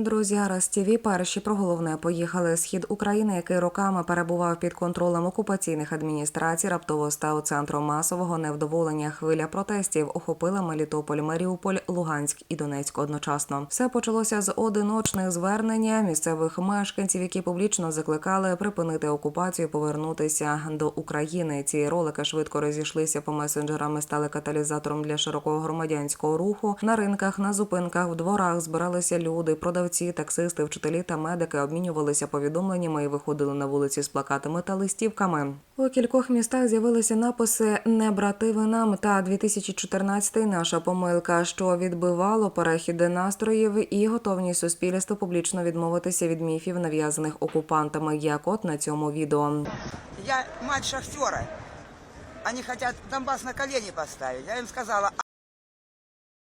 Друзі, Арас ТІВІ перші про головне поїхали. Схід України, який роками перебував під контролем окупаційних адміністрацій, раптово став центром масового невдоволення. Хвиля протестів охопила Мелітополь, Маріуполь, Луганськ і Донецьк одночасно. Все почалося з одиночних звернення місцевих мешканців, які публічно закликали припинити окупацію, повернутися до України. Ці ролики швидко розійшлися по месенджерам стали каталізатором для широкого громадянського руху. На ринках, на зупинках, в дворах збиралися люди, продавці, таксисти, вчителі та медики обмінювалися повідомленнями і виходили на вулиці з плакатами та листівками. У кількох містах з'явилися написи Не брати ви нам та 2014 наша помилка, що відбивало перехіди настроїв і готовність суспільства публічно відмовитися від міфів, нав'язаних окупантами, як от на цьому відео. Я мать шахтера. Они хотят Донбасс на колени поставить. Я им сказала, «А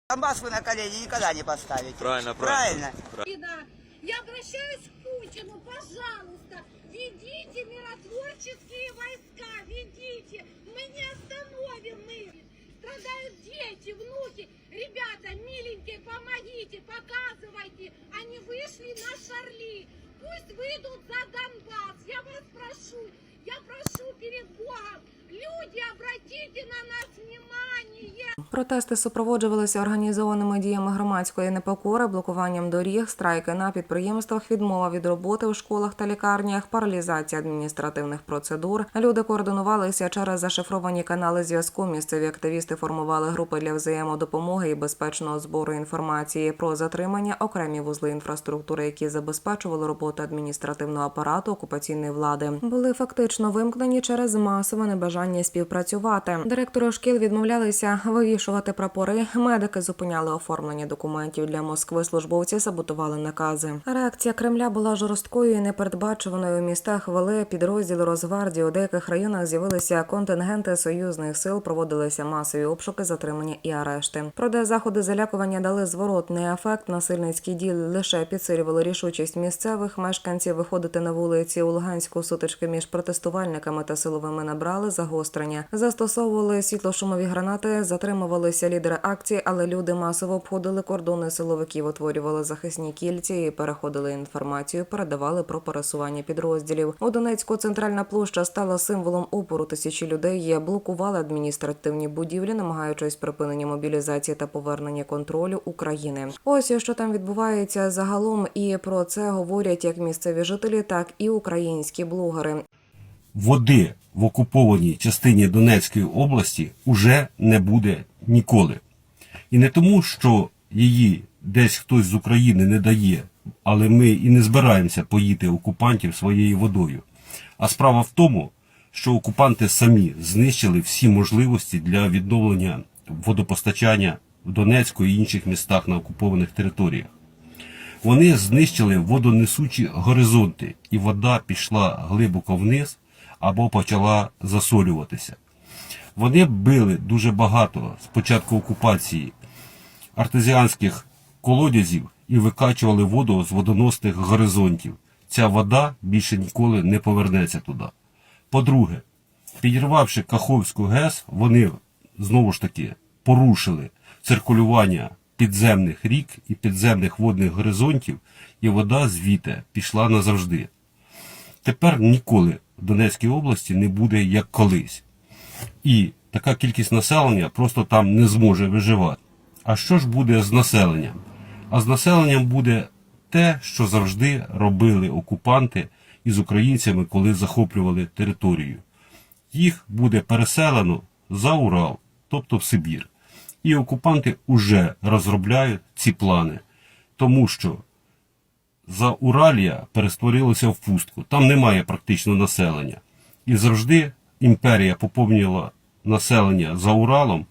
Донбасс вы на колени никогда не поставите. Правильно, Правильно. правильно. Я обращаюсь к Путину, пожалуйста, ведите миротворческие войска, ведите. Мы не остановим их. Страдают дети, внуки. Ребята, миленькие, помогите, показывайте. Они вышли на Шарли. Пусть выйдут за Донбасс. Я вас прошу, я прошу перед Богом. Люди, обратите на нас внимание. Протести супроводжувалися організованими діями громадської непокори, блокуванням доріг, страйки на підприємствах, відмова від роботи у школах та лікарнях, паралізація адміністративних процедур. Люди координувалися через зашифровані канали зв'язку. Місцеві активісти формували групи для взаємодопомоги і безпечного збору інформації про затримання, окремі вузли інфраструктури, які забезпечували роботу адміністративного апарату окупаційної влади, були фактично вимкнені через масове небажання співпрацювати. Директори шкіл відмовлялися вивішувати прапори. Медики зупиняли оформлення документів для Москви. Службовці саботували накази. Реакція Кремля була жорсткою і непередбачуваною. У містах вели підрозділи Росгвардії. У деяких районах з'явилися контингенти союзних сил. Проводилися масові обшуки, затримання і арешти. Проте заходи залякування дали зворотний ефект. Насильницькі дії лише підсилювали рішучість місцевих мешканців виходити на вулиці. У Луганську сутички між протестувальниками та силовими набрали загострення. Застосовували світлошумові гранати, затримувалися лідери акції, але люди масово обходили кордони силовиків, утворювали захисні кільці і переходили інформацію, передавали про пересування підрозділів. У Донецьку центральна площа стала символом опору. Тисячі людей блокували адміністративні будівлі, намагаючись припинення мобілізації та повернення контролю України. Ось що там відбувається загалом, і про це говорять як місцеві жителі, так і українські блогери. води в окупованій частині Донецької області уже не буде ніколи. І не тому, що її десь хтось з України не дає, але ми і не збираємося поїти окупантів своєю водою. А справа в тому, що окупанти самі знищили всі можливості для відновлення водопостачання в Донецьку і інших містах на окупованих територіях. Вони знищили водонесучі горизонти, і вода пішла глибоко вниз або почала засолюватися. Вони били дуже багато з початку окупації артезіанських колодязів і викачували воду з водоносних горизонтів. Ця вода більше ніколи не повернеться туди. По-друге, підірвавши Каховську ГЕС, вони знову ж таки порушили циркулювання підземних рік і підземних водних горизонтів, і вода звідти пішла назавжди. Тепер ніколи Донецькій області не буде як колись. І така кількість населення просто там не зможе виживати. А що ж буде з населенням? А з населенням буде те, що завжди робили окупанти із українцями, коли захоплювали територію. Їх буде переселено за Урал, тобто в Сибір. І окупанти вже розробляють ці плани, тому що за Уралія перестворилося в пустку. Там немає практично населення. І завжди імперія поповнювала населення за Уралом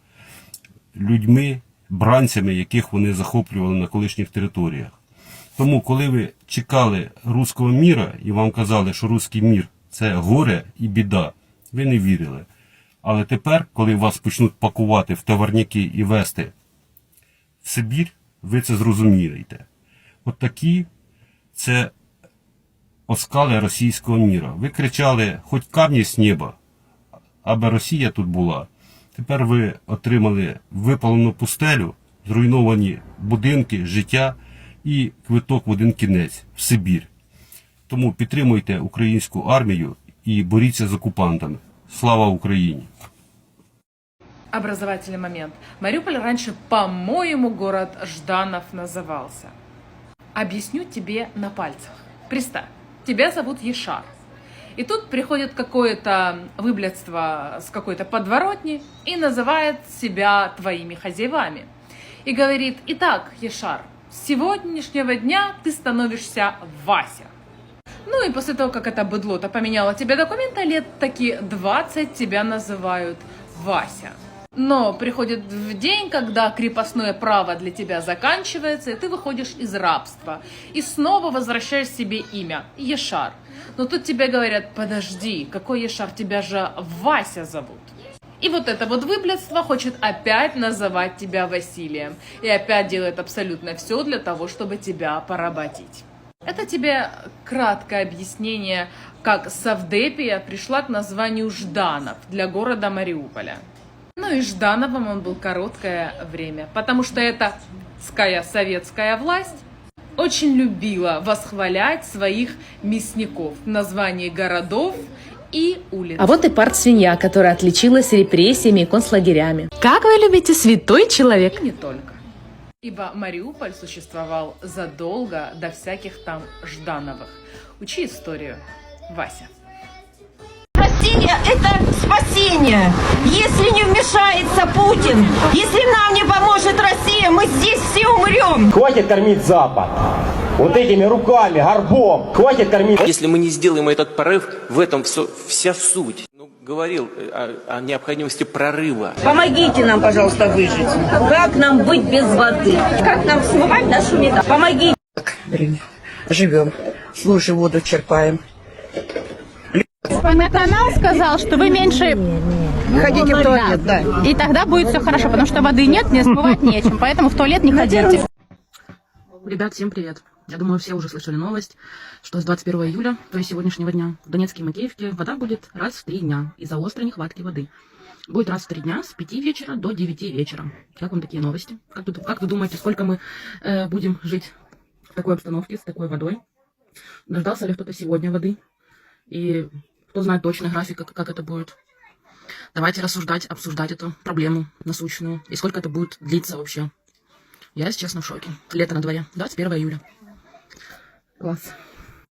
людьми, бранцями, яких вони захоплювали на колишніх територіях. Тому, коли ви чекали руського міра і вам казали, що руський мір це горе і біда, ви не вірили. Але тепер, коли вас почнуть пакувати в товарняки і вести в Сибір, ви це зрозумієте. От такі це оскали російського міра. Ви кричали, хоч камні з неба, аби Росія тут була. Тепер ви отримали випалену пустелю, зруйновані будинки, життя і квиток в один кінець в Сибір. Тому підтримуйте українську армію і боріться з окупантами. Слава Україні! Образовательный момент. Мариуполь раньше, по-моему, город Жданов назывался. Объясню тебе на пальцах. Представь, тебя зовут Ешар. И тут приходит какое-то выблядство с какой-то подворотни и называет себя твоими хозяевами. И говорит, итак, Ешар, с сегодняшнего дня ты становишься Вася. Ну и после того, как это быдло-то поменяло тебе документы, лет таки 20 тебя называют Вася. Но приходит в день, когда крепостное право для тебя заканчивается, и ты выходишь из рабства. И снова возвращаешь себе имя Ешар. Но тут тебе говорят, подожди, какой Ешар, тебя же Вася зовут. И вот это вот выблядство хочет опять называть тебя Василием. И опять делает абсолютно все для того, чтобы тебя поработить. Это тебе краткое объяснение, как Савдепия пришла к названию Жданов для города Мариуполя. Ну и Ждановым он был короткое время, потому что эта ская советская власть очень любила восхвалять своих мясников в названии городов и улиц. А вот и парт-свинья, которая отличилась репрессиями и концлагерями. Как вы любите святой человек? И не только. Ибо Мариуполь существовал задолго до всяких там Ждановых. Учи историю, Вася. Россия – это спасение. Если не вмешается Путин, если нам не поможет Россия, мы здесь все умрем. Хватит кормить Запад. Вот этими руками, горбом. Хватит кормить. Если мы не сделаем этот прорыв, в этом всё- вся суть. Ну, говорил э, о, о необходимости прорыва. Помогите нам, пожалуйста, выжить. Как нам быть без воды? Как нам смывать нашу беду? Помогите. живем, с лужи воду черпаем. Канал сказал, что вы меньше Ходите в туалет, да. И тогда будет все хорошо, потому что воды нет, не смывать нечем, поэтому в туалет не ходите. Ребят, всем привет. Я думаю, все уже слышали новость, что с 21 июля, то есть сегодняшнего дня, в Донецке и Макеевке вода будет раз в три дня из-за острой нехватки воды. Будет раз в три дня с 5 вечера до 9 вечера. Как вам такие новости? Как, вы- как вы думаете, сколько мы э, будем жить в такой обстановке, с такой водой? Дождался ли кто-то сегодня воды? И кто знает точный график, как, как это будет? Давайте рассуждать, обсуждать эту проблему насущную. И сколько это будет длиться вообще. Я, если честно, в шоке. Лето на дворе. 21 июля. Класс.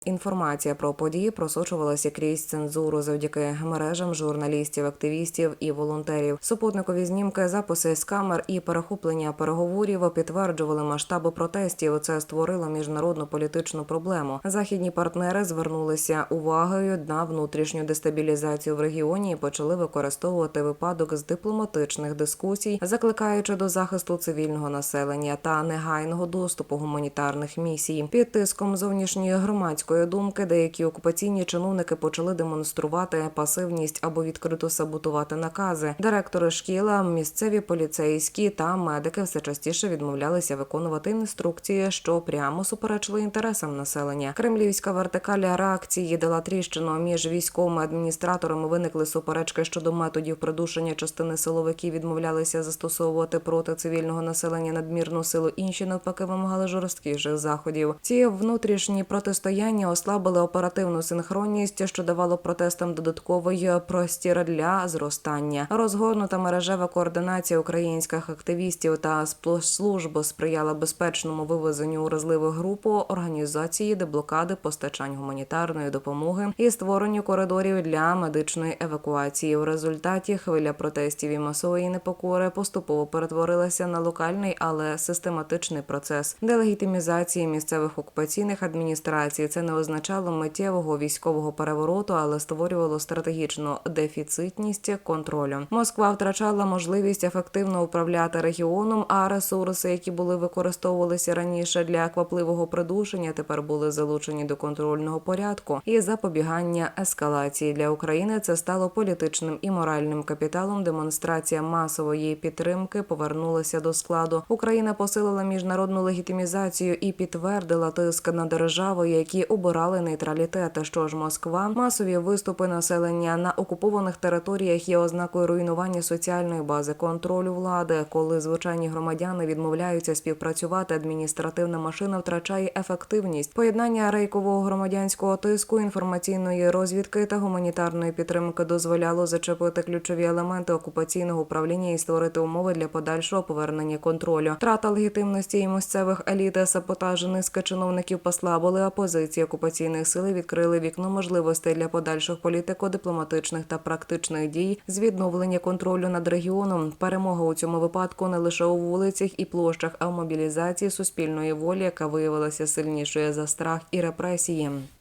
Інформація про події просочувалася крізь цензуру завдяки мережам журналістів, активістів і волонтерів. Супутникові знімки, записи з камер і перехоплення переговорів підтверджували масштаби протестів. Це створило міжнародну політичну проблему. Західні партнери звернулися увагою на внутрішню дестабілізацію в регіоні і почали використовувати випадок з дипломатичних дискусій, закликаючи до захисту цивільного населення та негайного доступу гуманітарних місій. Під тиском зовнішньої громадської думки деякі окупаційні чиновники почали демонструвати пасивність або відкрито саботувати накази. Директори шкіл, місцеві поліцейські та медики все частіше відмовлялися виконувати інструкції, що прямо суперечили інтересам населення. Кремлівська вертикаль реакції дала тріщину між військовими адміністраторами. Виникли суперечки щодо методів придушення частини силовиків відмовлялися застосовувати проти цивільного населення надмірну силу. Інші навпаки вимагали жорсткіших заходів. Ці внутрішні протистояння ослабили оперативну синхронність, що давало протестам додатковий простір для зростання. Розгорнута мережева координація українських активістів та спецслужб сприяла безпечному вивезенню уразливих груп, організації деблокади постачань гуманітарної допомоги і створенню коридорів для медичної евакуації. У результаті хвиля протестів і масової непокори поступово перетворилася на локальний, але систематичний процес делегітимізації місцевих окупаційних адміністрацій. Це не означало миттєвого військового перевороту, але створювало стратегічну дефіцитність контролю. Москва втрачала можливість ефективно управляти регіоном, а ресурси, які були використовувалися раніше для квапливого придушення, тепер були залучені до контрольного порядку і запобігання ескалації для України. Це стало політичним і моральним капіталом. Демонстрація масової підтримки повернулася до складу. Україна посилила міжнародну легітимізацію і підтвердила тиск на держави, які обирали нейтралітет. Що ж Москва, масові виступи населення на окупованих територіях є ознакою руйнування соціальної бази контролю влади. Коли звичайні громадяни відмовляються співпрацювати, адміністративна машина втрачає ефективність. Поєднання рейкового громадянського тиску, інформаційної розвідки та гуманітарної підтримки дозволяло зачепити ключові елементи окупаційного управління і створити умови для подальшого повернення контролю. Трата легітимності і місцевих еліт, саботаж низки чиновників послабили, а позиції окупаційних сили відкрили вікно можливостей для подальших політико-дипломатичних та практичних дій з відновлення контролю над регіоном. Перемога у цьому випадку не лише у вулицях і площах, а в мобілізації суспільної волі, яка виявилася сильнішою за страх і репресії.